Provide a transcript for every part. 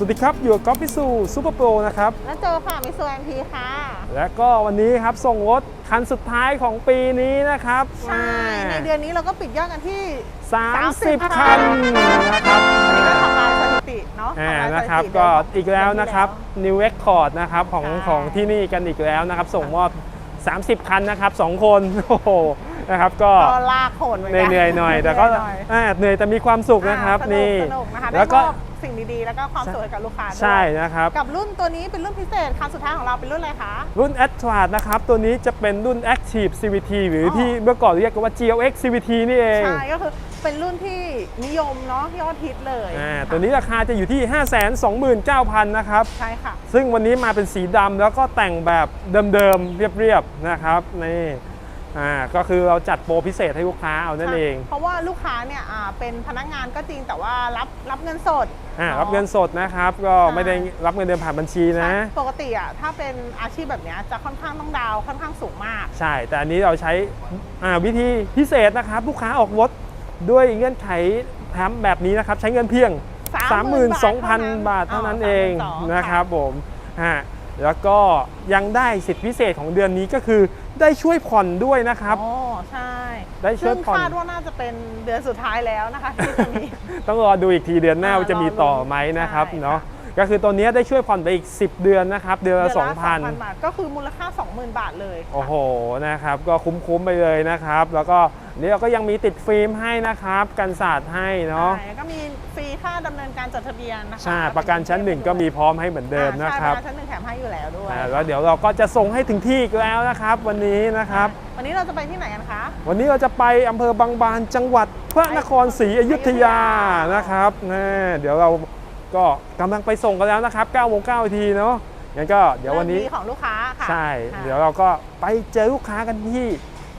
สวัสดีครับ อยู่กับก๊อฟพิสูซูเปอร์โปรนะครับ แล้วเจอค่ะมิสเตอร์แอมพีค่ะ และก็วันนี้ครับส่งรถคันสุดท้ายของปีนี้นะครับใช่ ในเดือนนี้เราก็ปิดยอดกันที่ 30 คันนะครับวันนี้ก็ทำลายสถิติเนาะอ่าทำลายสถิตินะครับเดืก็นขงอีกแล้วนะครับ New Record นะครับของใช่ของที่นี่กันอีกแล้วนะครับ ส่งมอบ 30 คันนะครับสองคนโอ้โหนะครับก็ก็ลากโขนเหมือนกันเหนื่อยๆหน่อยแต่ก็เหนื่อยหน่อยอ่าเหนื่อยแต่มีความสุขนะครับอ่าสนี่สนุกนะคะแล้ได้วมก็อบ สิ่งดีๆ แล้วก็ความสุขให้กับลูกค้าด้วยใช่นะครับ กับรุ่นตัวนี้เป็นรุ่นพิเศษคันสุดท้ายของเราเป็นรุ่นอะไรคะ รุ่น a t t r a นะครับ ตัวนี้จะเป็นรุ่น Active CVT หรือออ ที่เมื่อก่อนเรียกกันว่า GLX CVT นี่เองใช่ก็คือเป็นรุ่นที่นิยมเนาะยอดฮิตเลยอ่าตัวนี้ราคาจะอยู่ที่ 529,000นะครับ ใช่ค่ะ ซึ่งวันนี้มาเป็นสีดำแล้วก็แต่งแบบเดิมๆ เรียบๆ นะครับนี่ อ่าก็คือเราจัดโปรพิเศษให้ลูกค้าเอานั่นเองเพราะว่าลูกค้าเนี่ยอ่าเป็นพนักงานก็จริงแต่ว่ารับรับเงินสดอ่าอะรับเงินสดนะครับก็ใช่ไม่ได้รับเงินเดือนผ่านบัญชีนะใช่ปกติอะถ้าเป็นอาชีพแบบเนี้ยจะค่อนข้างต้องดาวน์ค่อนข้างสูงมาก ใช่ แต่อันนี้เราใช้อ่าวิธีพิเศษนะครับ ลูกค้าออกรถด้วยเงื่อนไขแถมแบบนี้นะครับ ใช้เงินเพียง 32,000 บาทเท่านั้นเอง32,000นะครับผมฮะ แล้วก็ยังได้สิทธิพิเศษของเดือนนี้ก็คือได้ช่วยผ่อนด้วยนะครับ อ๋อ ใช่ได้ช่วยซึ่งผ่อนคาดว่าน่าจะเป็นเดือนสุดท้ายแล้วนะคะที่จะมี ต้องรอดูอีกทีเดือนหน้าอ่าว่าจะมีต่อไหมนะครับใช่ค่ะเนาะก็คือตัวเนี้ยได้ช่วยผ่อนไปอีก 10 เดือนนะครับเดือนละเดือนละ2,000บาทก็คือมูลค่า 20,000 บาทเลย โอ้โหนะครับ ก็คุ้มๆไปเลยนะครับ แล้วก็นี่เราก็ยังมีติดฟิล์มให้นะครับ กันศาสตร์ให้เนาะใช่แล้วก็มีฟรี ค่าดำเนินการจดทะเบียนนะคะใช่ประกันชั้นหนึ่งก็มีพร้อมให้เหมือนเดิมอ่านะครับใช่ประกันชั้นหนึ่งแถมให้อยู่แล้วด้วยอ่าแล้วเดี๋ยวเราก็จะส่งให้ถึงที่อีกแล้วนะครับ วันนี้นะครับ วันนี้เราจะไปที่ไหนกันคะ วันนี้เราจะไปอำเภอบางบานจังหวัดพระนครศรีอยุธยานะครับนะเดี๋ยวเราก็กำลังไปส่งกันแล้วนะครับ9โมง9นาทีเนาะงั้นก็เดี๋ยววันนี้เรื่องดีของลูกค้าค่ะใช่ ค่ะเดี๋ยวเราก็ไปเจอลูกค้ากันที่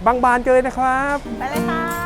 บางบานกันเลยนะครับ ไปเลยค่ะ